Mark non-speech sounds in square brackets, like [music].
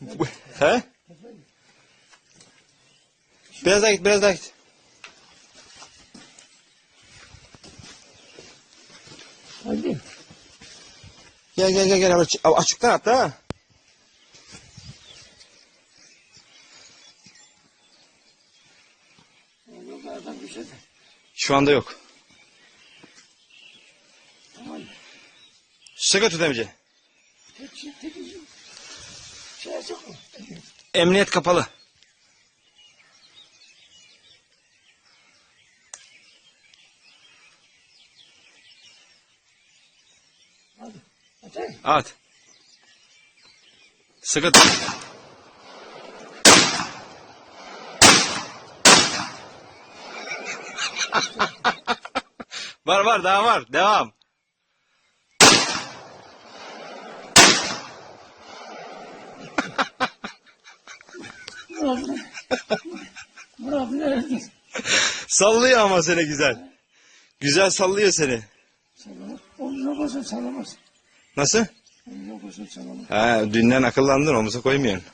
Bu- He? Biraz daha git, biraz daha git. Hadi. Gel gel gel gel. Aç- Açıktan at ha. Şu anda yok. Sıkı tut mu? Emniyet kapalı. At. Sıkı tut. [laughs] var var daha var. Devam. Murat? Murat nerede? Sallıyor ama seni güzel. Güzel sallıyor seni. Salamaz. Omzuna basın salamaz. Nasıl? Omzuna basın salamaz. Ha, dünden akıllandın omuza koymuyorsun.